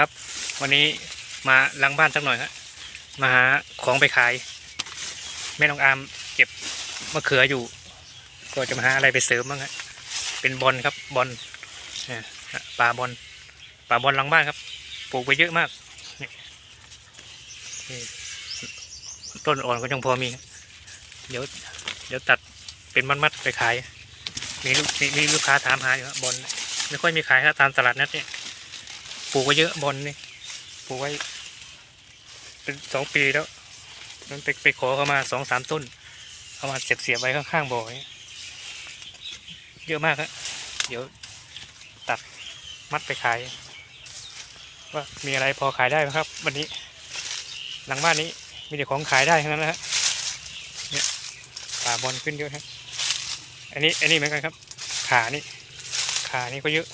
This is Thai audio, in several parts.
ครับ วันนี้มาล้างบ้านสักหน่อยครับมาหาของไปขาย แม่น้องอามเก็บมะเขืออยู่ ก็จะมาหาอะไรไปเสริมบ้างฮะเป็นบอลครับบอลเนี่ยปลาบอลปลาบอลหลังบ้านครับ ปลูกไปเยอะมากต้นอ่อนก็ยังพอมี เดี๋ยว เดี๋ยวตัดเป็นมัดๆไปขาย มีลูกมีมีลูกค้าถามหาอยู่ครับบอลไม่ค่อยมีขายครับตามตลาดนัดเนี่ย ปลูกไว้เยอะบอลนี่ปลูกไว้ เป็นสองปีแล้วมันไปไปขอเขามาสองสามต้นเอามาเสียบเสียบไว้ข้างๆบ่อยเยอะมากครับเดี๋ยวตัดมัดไปขาย ว่ามีอะไรพอขายได้ไหมครับ วันนี้ หลังบ้านนี้มีแต่ของขายได้ทั้งนั้นนะฮะเนี่ยป่าบอลขึ้นเยอะครับอันนี้อันนี้เหมือนกันครับ ขานี่ขานี่ก็เยอะ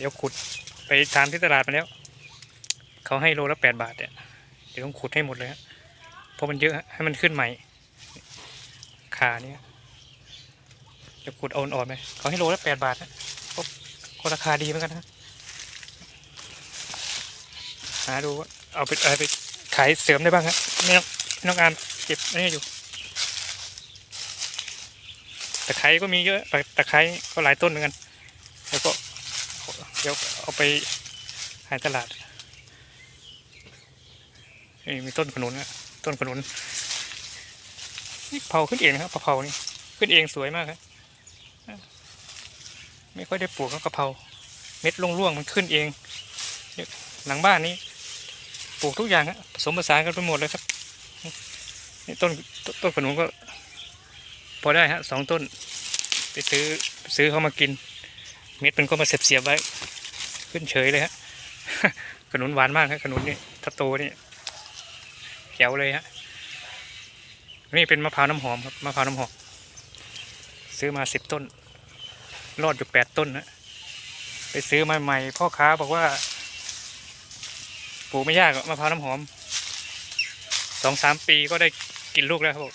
เดี๋ยวขุดไปตามที่ตลาดมาแล้ว เขาให้โลละแปดบาทเนี่ยเดี๋ยวต้องขุดให้หมดเลยฮะเพราะมันเยอะให้มันขึ้นใหม่ ขาเนี่ยจะขุดเอาอ่อนๆไหมเขาให้โลละแปดบาทนะก็ก็ราคาดีเหมือนกันนะหาดูเอาไปเอาไปขายเสริมได้บ้างฮะไม่ต้องไม่ต้องอามเก็บนี่อยู่ตะไคร้ก็มีเยอะตะตะไคร้ก็หลายต้นเหมือนกัน แล้วก็ เดี๋ยวเอาไปขายตลาดนี่มีต้นขนุนนะต้นขนุนนี่เผาขึ้นเองนะครับกะเพรานี่ขึ้นเองสวยมากครับไม่ค่อยได้ปลูกครับกะเพราเม็ดร่วงๆมันขึ้นเองหลังบ้านนี้ปลูกทุกอย่างครับผสมผสานกันไปหมดเลยครับนี่ต้นต้นต้นขนุนก็ พอได้ฮะสองต้น ไปซื้อซื้อเขามากิน เม็ดมันก็มาเสียบเสียบๆไว้ ขึ้นเฉยเลยฮะขนุนหวานมากครับขนุนนี่ถ้าโตนี่แจ๋วเลยฮะนี่เป็นมะพร้าวน้ำหอมครับมะพร้าวน้ำหอม ซื้อมาสิบต้น รอดอยู่แปดต้นนะไปซื้อมาใหม่พ่อค้าบอกว่าปลูกไม่ยากหรอกมะพร้าวน้ำหอมสองสามปีก็ได้กินลูกแล้วครับผม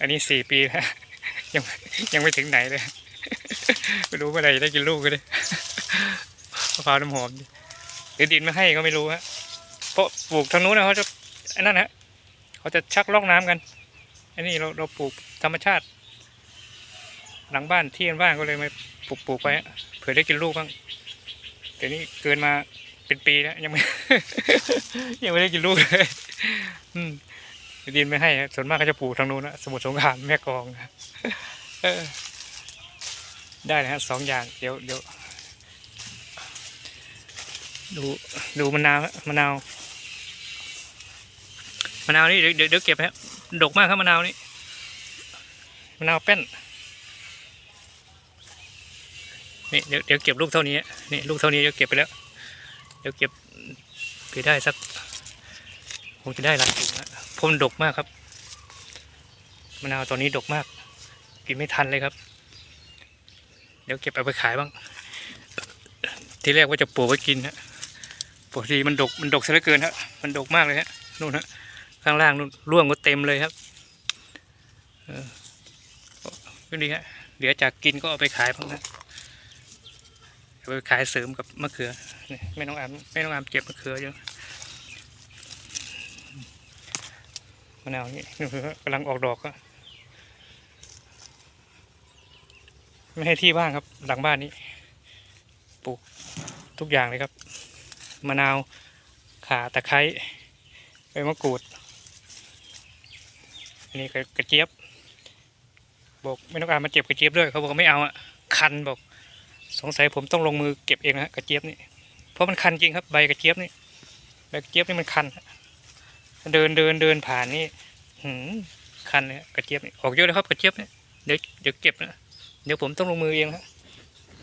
อันนี้สี่ปีแล้วยังยังไม่ถึงไหนเลย ไม่รู้เมื่อไหร่จะได้กินลูกกันเลยมะพร้าวน้ำหอมดิหรือดินม่ให้ก็ไม่รู้ฮะเพราะปลูกทางนู้นนะเขาจะอ้นั่นฮะเขาจะชักลอกน้ำกันอันนี้เราเราปลูกธรรมชาติ หลังบ้านที่บ้านก็เลยมาปลูกปลูกไปฮะเผื่อได้กินลูกบ้างแต่นี่เกินมาเป็นปีแล้วยังไม่ยังไม่ได้กินลูกเลยอืมดินไม่ให้ฮะส่วนมากก็จะปลูกทางนู้นนะสมุทรสงครามแม่กองนะ ได้นะฮะสองอย่างเดี๋ยวเดี๋ยวดูดูมะนาวมะนาวมะนาวนี่เดี๋ยวเดี๋ยวเก็บฮะดกมากครับมะนาวนี่มะนาวแป้นนี่เดี๋ยวเดี๋ยวเก็บลูกเท่านี้นี่ลูกเท่านี้เดี๋ยวเก็บไปแล้ว เดี๋ยวเก็บไปได้สักคงจะได้หลายถุงนะพราะมันดกมากครับมะนาวตอนนี้ดกมาก กินไม่ทันเลยครับ ดี๋ยวเก็บเอาไปขายบ้าง ที่แรกว่าจะปลูกไว้กินฮะปกติมันดกมันดกซะเหลือเกินฮะมันดกมากเลยฮะนู่นฮะข้างล่างนู่นร่วงก็เต็มเลยครับเออก็ดีฮะเดี๋ยวจากกินก็เอาไปขายบ้างนะเอาไปขายเสริมกับมะเขือนี่ไม่ต้องอามไม่ต้องอามเก็บมะเขือเยอะมะนาวนี่กำลังออกดอกก็ ไม่ให้ที่ว่างครับ หลังบ้านนี้ ปลูกทุกอย่างเลยครับ มะนาว ข่า ตะไคร้ใบมะกรูด อันนี้ก็กระเจี๊ยบ บอกไม่ต้องการมาเจ็บกระเจี๊ยบด้วย เขาบอกไม่เอาอะคันบอก สงสัยผมต้องลงมือเก็บเองนะฮะกระเจี๊ยบนี่ เพราะมันคันจริงครับ ใบกระเจี๊ยบนี่ ใบกระเจี๊ยบนี่มันคัน เดินเดินเดินผ่านนี่หืมคันเลยกระเจี๊ยบนี่ ออกเยอะเลยครับกระเจี๊ยบนี่ เดี๋ยวเดี๋ยวเก็บนะ เดี๋ยวผมต้องลงมือเองนะ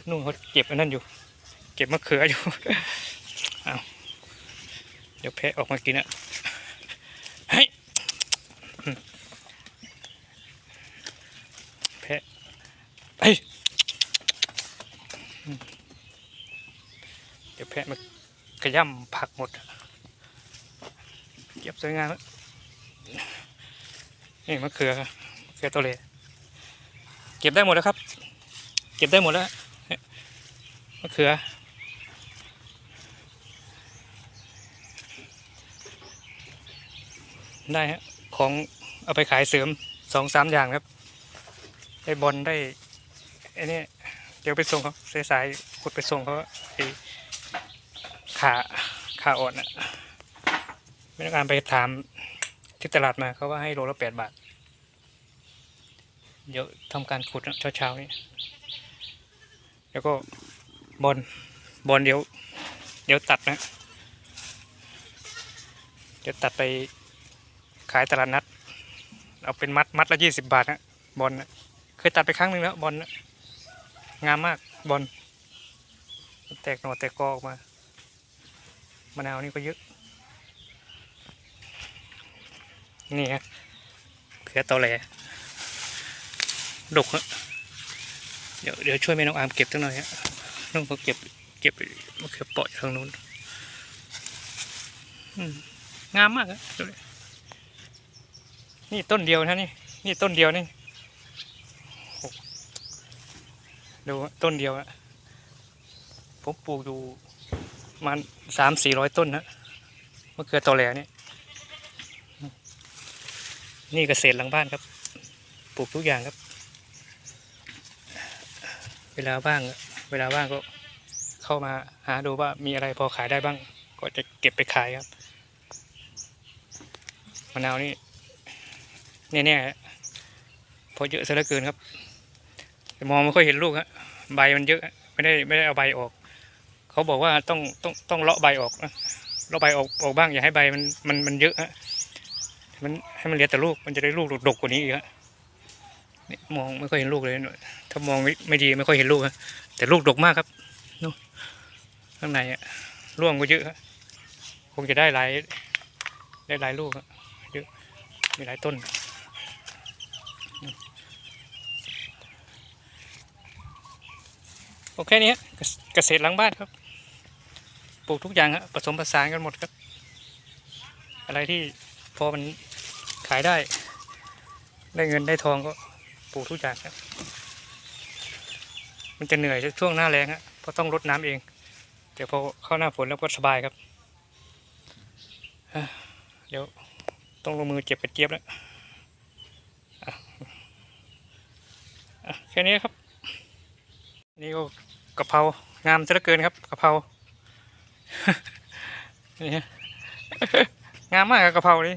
นู่นเขาเก็บอันนั้นอยู่ เก็บมะเขืออยู่เอาเดี๋ยวแพะออกมากินอะเฮ้ยแพะไปอืมเดี๋ยวแพะมากระย่ำผักหมดเก็บสวยงามอะนี่มะเขือมะเขือตัวเล็ก เก็บได้หมดแล้วครับ เก็บได้หมดแล้วมะเขือ ได้ฮะของเอาไปขายเสริมสองสามอย่างครับ ได้บอลได้ไอ้นี่เดี๋ยวไปส่งเขาสายสายขุดไปส่งเขาไอ้ขาขาอ่อนอะไม่ต้องการไปถามที่ตลาดมาเขาว่าให้โลละแปดบาท เดี๋ยวทำการขุดเช้าเช้าๆนี้แล้วก็บอลบอลเดี๋ยว เดี๋ยวตัดนะ เดี๋ยวตัดไปขายตลาดนัด เอาเป็นมัดมัดละยี่สิบบาทนะบอลนะเคยตัดไปครั้งหนึ่งแล้วบอลนะงามมากบอลแตกหน่อแตกกอออกมามะนาวนี่ก็เยอะ นี่ฮะเขือตอแหล ดกฮะเดี๋ยวเดี๋ยวช่วยแม่น้องอามเก็บตั้งหน่อยฮะน้องเขาเก็บเก็บมะเขือเปราะอยทางนู้นงามมากฮะนี่ต้นเดียวนะนี่นี่ต้นเดียวนี่ดูต้นเดียวอะผมปลูกอยู่มันสามสี่ร้อยต้นนะมะเขือตอแหลเนี่ยนี่เกษตรหลังบ้านครับ ปลูกทุกอย่างครับ เวลาว่าง เวลาว่างก็เข้ามาหาดูว่ามีอะไรพอขายได้บ้าง ก็จะเก็บไปขายครับมะนาวนี่แน่ๆพอเยอะซะเหลือเกินครับมองไม่ค่อยเห็นลูกฮะใบมันเยอะไม่ได้ไม่ได้เอาใบออก เขาบอกว่าต้องต้องต้องเลาะใบออกเลาะใบออกออกบ้างอย่าให้ใบมันมันมันเยอะฮะมันให้มันเหลือแต่ลูกมันจะได้ลูกดกกว่านี้อีกฮะ มองไม่ค่อยเห็นลูกเลยหน่ยถ้ามองไม่ไม่ดีไม่ค่อยเห็นลูกฮะแต่ลูกดกมากครับนู่นข้างในอะร่วงก็เยอะคงจะได้หลายได้หลายลูกฮะเยอะมีหลายต้นโอเคนี้ฮะเกษตรหลังบ้านครับ ปลูกทุกอย่างฮะผสมผสานกันหมดครับ อะไรที่พอมันขายได้ ได้เงินได้ทองก็ ลูกทุกอย่างครับมันจะเหนื่อยช่วงหน้าแรงฮะเพราะต้องรดน้ำเองเดี๋ยวพอเข้าหน้าฝนแล้วก็สบายครับเดี๋ยวต้องลงมือเก็บกระเจี๊ยบแล้วอะแค่นี้ครับ นี่ก็กะเพรางามซะเหลือเกินครับกะเพรานี่งามมากกะเพรานี่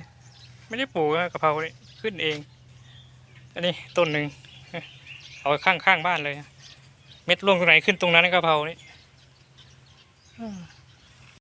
ไม่ได้ปลูกอะกะเพรานี่ขึ้นเอง อันนี้ต้นหนึ่งเอาข้างข้างบ้านเลย เม็ดร่วงตรงไหนขึ้นตรงนั้นนะกะเพรานี่